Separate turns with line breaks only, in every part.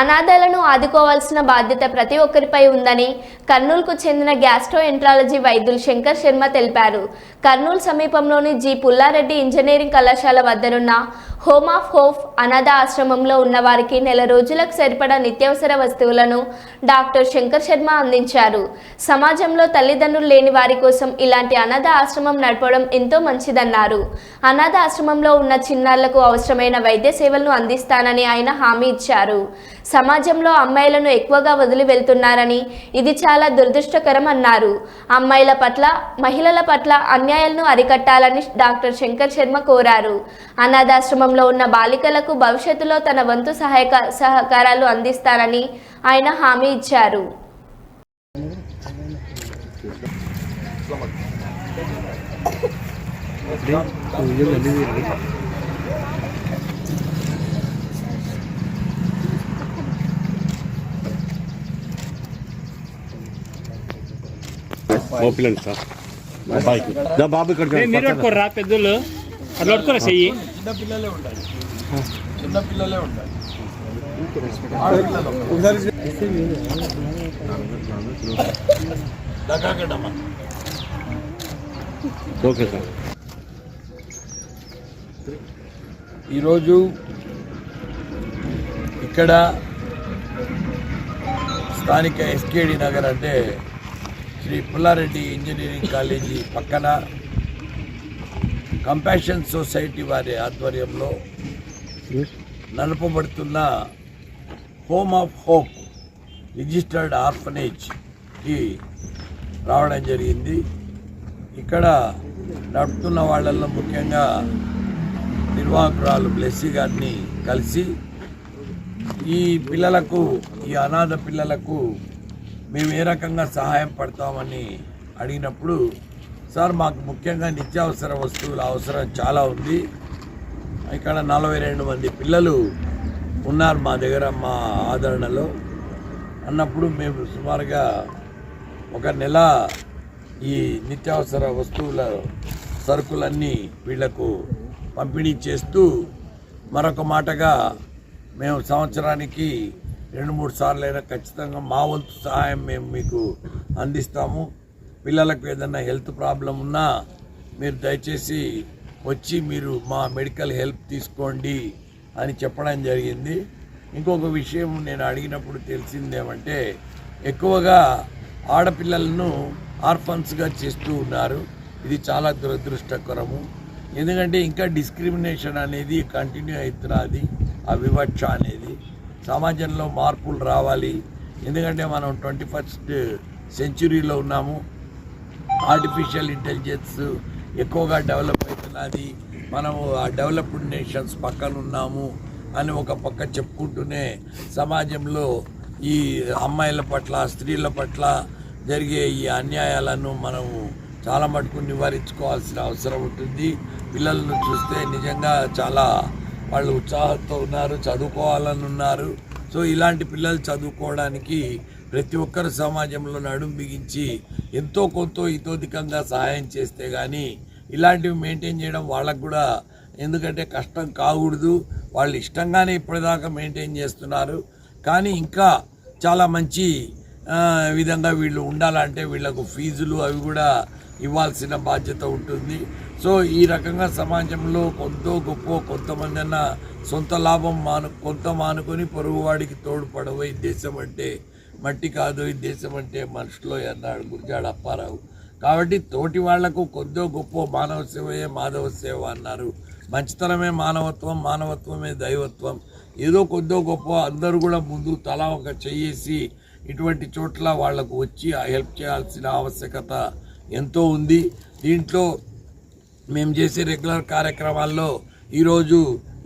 అనాథలను ఆదుకోవాల్సిన బాధ్యత ప్రతి ఒక్కరిపై ఉందని కర్నూలుకు చెందిన గ్యాస్ట్రో ఎంట్రాలజీ వైద్యులు శంకర్ శర్మ తెలిపారు. కర్నూలు సమీపంలోని జి పుల్లారెడ్డి ఇంజనీరింగ్ కళాశాల వద్దనున్న హోమ్ ఆఫ్ హోప్ అనాథ ఆశ్రమంలో ఉన్న వారికి నెల రోజులకు సరిపడా నిత్యావసర వస్తువులను డాక్టర్ శంకర్ శర్మ అందించారు. సమాజంలో తల్లిదండ్రులు లేని వారి కోసం ఇలాంటి అనాథ ఆశ్రమం నడపడం ఎంతో మంచిదన్నారు. అనాథ ఆశ్రమంలో ఉన్న చిన్నారులకు అవసరమైన వైద్య సేవలను అందిస్తానని ఆయన హామీ ఇచ్చారు. సమాజంలో అమ్మాయిలను ఎక్కువగా వదిలి వెళ్తున్నారని ఇది చాలా దురదృష్టకరం అన్నారు. అమ్మాయిల పట్ల మహిళల పట్ల అన్యాయాలను అరికట్టాలని డాక్టర్ శంకర్ శర్మ కోరారు. అనాథాశ్రమంలో ఉన్న బాలికలకు భవిష్యత్తులో తన వంతు సహాయక సహకారాలు అందిస్తానని ఆయన హామీ ఇచ్చారు.
బాబు ఇక్కడ
పెద్దోళ్ళు. అట్లా పట్టుకోరా చెయ్యి.
చిన్న పిల్లలే ఉండాలి. చిన్న పిల్లలే ఉండాలి. ఆడపిల్లలు దగ్గరకడమ్మా
ఓకే సార్.
ఈరోజు ఇక్కడ స్థానిక ఎస్కేడి నగర్ అంటే శ్రీ పుల్లారెడ్డి ఇంజనీరింగ్ కాలేజీ పక్కన కంపాషన్ సొసైటీ వారి ఆధ్వర్యంలో నడపబడుతున్న హోమ్ ఆఫ్ హోప్ రిజిస్టర్డ్ ఆర్ఫనేజ్కి రావడం జరిగింది. ఇక్కడ నడుపుతున్న వాళ్ళల్లో ముఖ్యంగా నిర్వాహకురాలు బ్లెస్సీ గారిని కలిసి ఈ పిల్లలకు ఈ అనాథ పిల్లలకు మేము ఏ రకంగా సహాయం పడతామని అడిగినప్పుడు సార్ మాకు ముఖ్యంగా నిత్యావసర వస్తువుల అవసరం చాలా ఉంది. ఇక్కడ నలభై రెండు మంది పిల్లలు ఉన్నారు మా దగ్గర మా ఆదరణలో. అన్నప్పుడు మేము సుమారుగా ఒక నెల ఈ నిత్యావసర వస్తువుల సరుకులన్నీ వీళ్ళకు పంపిణీ చేస్తూ మరొక మాటగా మేము సంవత్సరానికి రెండు మూడు సార్లు అయినా ఖచ్చితంగా మా వంతు సహాయం మేము మీకు అందిస్తాము. పిల్లలకు ఏదైనా హెల్త్ ప్రాబ్లం ఉన్నా మీరు దయచేసి వచ్చి మీరు మా మెడికల్ హెల్ప్ తీసుకోండి అని చెప్పడం జరిగింది. ఇంకొక విషయం నేను అడిగినప్పుడు తెలిసిందేమంటే ఎక్కువగా ఆడపిల్లలను ఆర్ఫన్స్గా చేస్తూ ఉన్నారు. ఇది చాలా దురదృష్టకరము. ఎందుకంటే ఇంకా డిస్క్రిమినేషన్ అనేది కంటిన్యూ అవుతున్నది ఆ వివక్ష అనేది. సమాజంలో మార్పులు రావాలి. ఎందుకంటే మనం ట్వంటీ ఫస్ట్ సెంచురీలో ఉన్నాము. ఆర్టిఫిషియల్ ఇంటెలిజెన్స్ ఎక్కువగా డెవలప్ అవుతున్నది. మనము ఆ డెవలప్డ్ నేషన్స్ పక్కన ఉన్నాము అని ఒక పక్క చెప్పుకుంటూనే సమాజంలో ఈ అమ్మాయిల పట్ల స్త్రీల పట్ల జరిగే ఈ అన్యాయాలను మనము చాలా మటుకు నివారించుకోవాల్సిన అవసరం ఉంటుంది. పిల్లలను చూస్తే నిజంగా చాలా వాళ్ళు ఉత్సాహంతో ఉన్నారు చదువుకోవాలని ఉన్నారు సో ఇలాంటి పిల్లలు చదువుకోవడానికి ప్రతి ఒక్కరు సమాజంలో నడుం బిగించి ఎంతో కొంత ఇతోధికంగా సహాయం చేస్తే కానీ ఇలాంటివి మెయింటైన్ చేయడం వాళ్ళకు కూడా ఎందుకంటే కష్టం కాకూడదు. వాళ్ళు ఇష్టంగానే ఇప్పటిదాకా మెయింటైన్ చేస్తున్నారు. కానీ ఇంకా చాలా మంచి విధంగా వీళ్ళు ఉండాలంటే వీళ్ళకు ఫీజులు అవి కూడా ఇవ్వాల్సిన బాధ్యత ఉంటుంది. సో ఈ రకంగా సమాజంలో కొంత గొప్ప కొంతమంది అన్న సొంత లాభం మాను కొంత మానుకొని పొరుగువాడికి తోడ్పడవు దేశం అంటే మట్టి కాదు ఈ దేశం అంటే మనుషులో అన్నాడు గురిజాడ అప్పారావు. కాబట్టి తోటి వాళ్ళకు కొద్దో గొప్ప మానవ సేవయే మాధవ సేవ అన్నారు. మంచితనమే మానవత్వం మానవత్వమే దైవత్వం. ఏదో కొద్దో గొప్ప అందరూ కూడా ముందు తలా ఒక చెయ్యేసి ఇటువంటి చోట్ల వాళ్ళకు వచ్చి హెల్ప్ చేయాల్సిన ఆవశ్యకత ఎంతో ఉంది. దీంట్లో మేము చేసే రెగ్యులర్ కార్యక్రమాల్లో ఈరోజు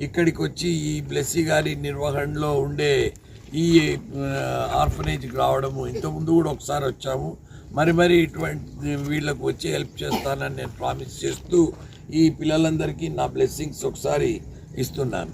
ఇక్కడికి వచ్చి ఈ బ్లెస్సీ గారి నిర్వహణలో ఉండే ఈ ఆర్ఫనేజ్కి రావడము ఇంతకుముందు కూడా ఒకసారి వచ్చాము. మరి మరి ఇటువంటి వీళ్ళకు వచ్చి హెల్ప్ చేస్తానని నేను ప్రామిస్ చేస్తూ ఈ పిల్లలందరికీ నా బ్లెస్సింగ్స్ ఒకసారి ఇస్తున్నాను.